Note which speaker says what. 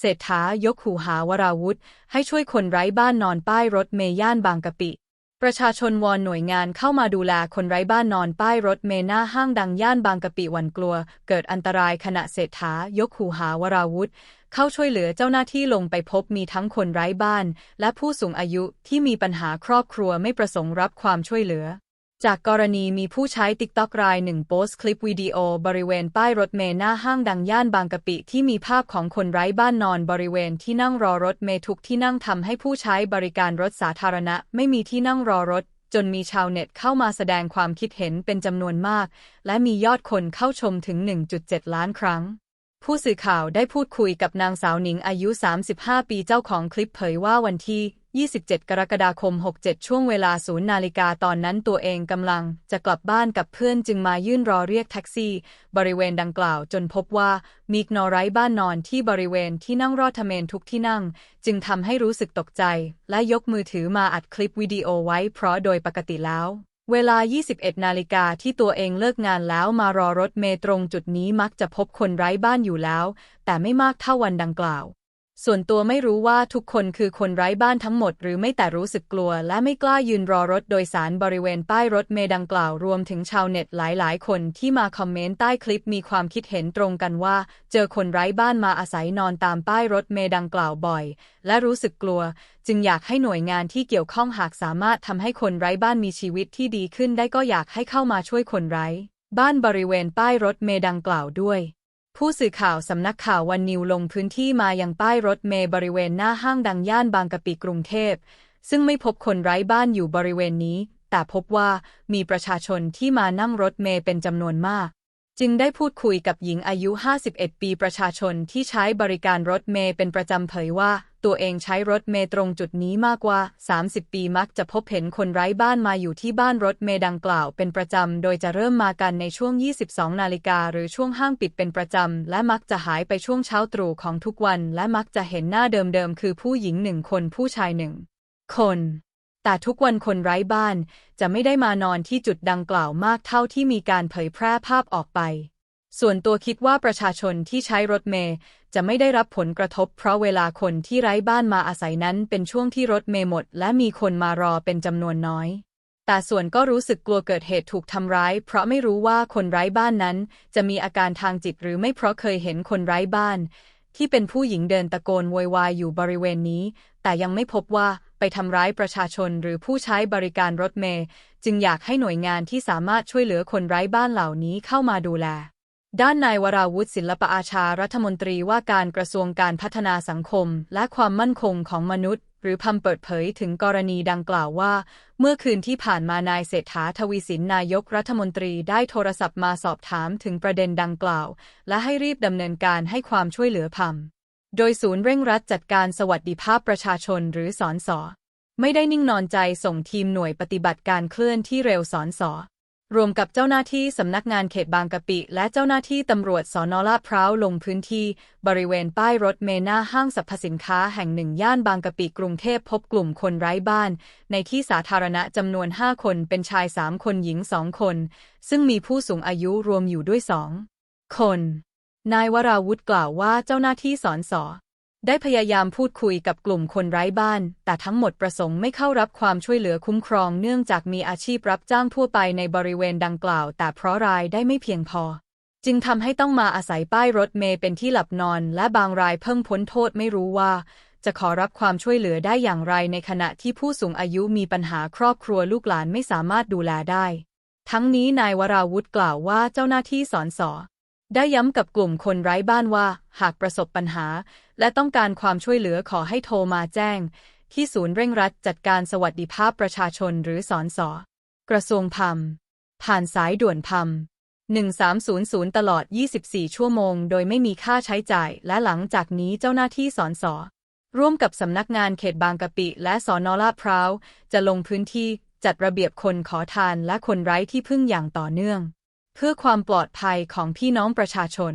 Speaker 1: เศรษฐายกหูหาวราวุธ ให้ช่วยคนไร้บ้านนอนป้ายรถเมย่านบางกะปิ ประชาชนวอนหน่วยงานเข้ามาดูแลคนไร้บ้านนอนป้ายรถเมหน้าห้างดังย่านบางกะปิวันกลัว เกิดอันตรายขณะเศรษฐายกหูหาวราวุธ เข้าช่วยเหลือเจ้าหน้าที่ลงไปพบมีทั้งคนไร้บ้าน และผู้สูงอายุที่มีปัญหาครอบครัวไม่ประสงค์รับความช่วยเหลือ จากกรณีมีผู้ใช้ติ๊กต็อกรายหนึ่งโพสต์คลิปวิดีโอบริเวณป้ายรถเมล์หน้าห้างดังย่านบางกะปิที่มีภาพของคนไร้บ้านนอนบริเวณที่นั่งรอรถเมล์ทุกที่นั่งทำให้ผู้ใช้บริการรถสาธารณะ ไม่มีที่นั่งรอรถ จนมีชาวเน็ตเข้ามาแสดงความคิดเห็นเป็นจำนวนมาก และมียอดคนเข้าชมถึง 1.7 ล้านครั้ง ผู้สื่อข่าวได้พูดคุยกับนางสาวหนิงอายุ 35 ปีเจ้าของคลิปเผยว่าวันที่ 27 กรกฎาคม 67 ช่วงเวลาศูนย์นาฬิกาตอนนั้นตัวเองกำลังจะกลับบ้านกับเพื่อนจึงมายื่นรอเรียกแท็กซี่ บริเวณดังกล่าวจนพบว่ามีนอไร้บ้านนอนที่บริเวณที่นั่งรอดทเมนทุกที่นั่ง จึงทำให้รู้สึกตกใจ และยกมือถือมาอัดคลิปวิดีโอไว้เพราะโดยปกติแล้ว เวลา 21 นาฬิกาที่ตัวเองเลิกงานแล้วมารอรถเมล์ตรงจุดนี้มักจะพบคนไร้บ้านอยู่แล้ว แต่ไม่มากเท่าวันดังกล่าว ส่วนตัวไม่รู้ว่าทุกคนคือคนไร้บ้านทั้งหมดหรือไม่แต่รู้สึกกลัว และไม่กล้ายืนรอรถโดยสารบริเวณป้ายรถเมล์ดังกล่าวรวมถึงชาวเน็ตหลาย ๆ คนที่มาคอมเมนต์ใต้คลิปมีความคิดเห็นตรงกันว่า เจอคนไร้บ้านมาอาศัยนอนตามป้ายรถเมล์ดังกล่าวบ่อย และรู้สึกกลัว จึงอยากให้หน่วยงานที่เกี่ยวข้องหากสามารถทำให้คนไร้บ้านมีชีวิตที่ดีขึ้นได้ก็อยากให้เข้ามาช่วยคนไร้ บ้านบริเวณป้ายรถเมล์ดังกล่าวด้วย ผู้สื่อข่าวสำนักข่าววันนิวลงพื้นที่มายังป้ายรถเมย์บริเวณหน้าห้างดังย่านบางกะปิกรุงเทพ ซึ่งไม่พบคนไร้บ้านอยู่บริเวณนี้ แต่พบว่ามีประชาชนที่มานั่งรถเมย์เป็นจำนวนมาก จึงได้พูดคุยกับหญิงอายุ 51 ปีประชาชนที่ใช้บริการรถเมล์เป็นประจำเผยว่า ตัวเองใช้รถเมล์ตรงจุดนี้มากกว่า 30 ปีมักจะพบเห็นคนไร้บ้านมาอยู่ที่บ้านรถเมล์ดังกล่าวเป็นประจำ โดยจะเริ่มมากันในช่วง 22 นาฬิกาหรือช่วงห้างปิดเป็นประจำ และมักจะหายไปช่วงเช้าตรู่ของทุกวัน และมักจะเห็นหน้าเดิมๆคือผู้หญิงหนึ่งคนผู้ชายหนึ่งคน แต่ทุกวันคนไร้บ้าน จะไม่ได้มานอนที่จุดดังกล่าวมากเท่าที่มีการเผยแพร่ภาพออกไป ส่วนตัวคิดว่าประชาชนที่ใช้รถเมล์จะไม่ได้รับผลกระทบ เพราะเวลาคนที่ไร้บ้านมาอาศัยนั้นเป็นช่วงที่รถเมล์หมด และมีคนมารอเป็นจำนวนน้อย แต่ส่วนก็รู้สึกกลัวเกิดเหตุถูกทำร้าย เพราะไม่รู้ว่าคนไร้บ้านนั้น จะมีอาการทางจิตหรือไม่เพราะเคยเห็นคนไร้บ้าน ที่เป็นผู้หญิงเดินตะโกนโวยวายอยู่บริเวณนี้ แต่ยังไม่พบว่า ไปทำร้ายประชาชนหรือผู้ใช้บริการรถเมล์จึงอยากให้หน่วยงานที่สามารถช่วยเหลือคนไร้บ้านเหล่านี้เข้ามาดูแล ด้านนายวราวุฒิศิลปอาชารัฐมนตรีว่าการกระทรวงการพัฒนาสังคม และความมั่นคงของมนุษย์ หรือพัมเปิดเผยถึงกรณีดังกล่าวว่า เมื่อคืนที่ผ่านมานายเศรษฐาทวีสินนายกรัฐมนตรีได้โทรศัพท์มาสอบถามถึงประเด็นดังกล่าว และให้รีบดำเนินการให้ความช่วยเหลือพัม โดยศูนย์เร่งรัดจัดการสวัสดิภาพประชาชนหรือสอนสอไม่ได้นิ่งนอนใจส่งทีมหน่วยปฏิบัติการเคลื่อนที่เร็วสอนสอรวมกับเจ้าหน้าที่สำนักงานเขตบางกะปิ และเจ้าหน้าที่ตำรวจสอนอลาดพร้าวลงพื้นที่ บริเวณป้ายรถเมน้าห้างสรรพสินค้าแห่งหนึ่งย่านบางกะปิกรุงเทพพบกลุ่มคนไร้บ้าน ในที่สาธารณะจำนวน 5 คนเป็นชาย 3 คนหญิง 2 คน ซึ่งมีผู้สูงอายุรวมอยู่ด้วยสองคน นายวราวุธกล่าวว่าเจ้าหน้าที่สอนสอได้พยายามพูดคุยกับกลุ่มคนไร้บ้าน แต่ทั้งหมดประสงค์ไม่เข้ารับความช่วยเหลือคุ้มครองเนื่องจากมีอาชีพรับจ้างทั่วไปในบริเวณดังกล่าว แต่เพราะรายได้ไม่เพียงพอ จึงทำให้ต้องมาอาศัยป้ายรถเมล์เป็นที่หลับนอน และบางรายเพิ่งพ้นโทษไม่รู้ว่า จะขอรับความช่วยเหลือได้อย่างไรในขณะที่ผู้สูงอายุมีปัญหาครอบครัวลูกหลานไม่สามารถดูแลได้ ทั้งนี้นายวราวุธกล่าวว่าเจ้าหน้าที่สอนสอ ได้ย้ำกับกลุ่มคนไร้บ้านว่า หากประสบปัญหา และต้องการความช่วยเหลือขอให้โทรมาแจ้ง ที่ศูนย์เร่งรัดจัดการสวัสดิภาพประชาชนหรือสอนสอกระทรวงพัมผ่านสายด่วนพัม1300 ตลอด 24 ชั่วโมง โดยไม่มีค่าใช้จ่าย และหลังจากนี้เจ้าหน้าที่สอนสอร่วมกับสำนักงานเขตบางกะปิ และสอนอลาดพร้าว จะลงพื้นที่จัดระเบียบคนขอทานและคนไร้ที่พึ่งอย่างต่อเนื่อง เพื่อความปลอดภัยของพี่น้องประชาชน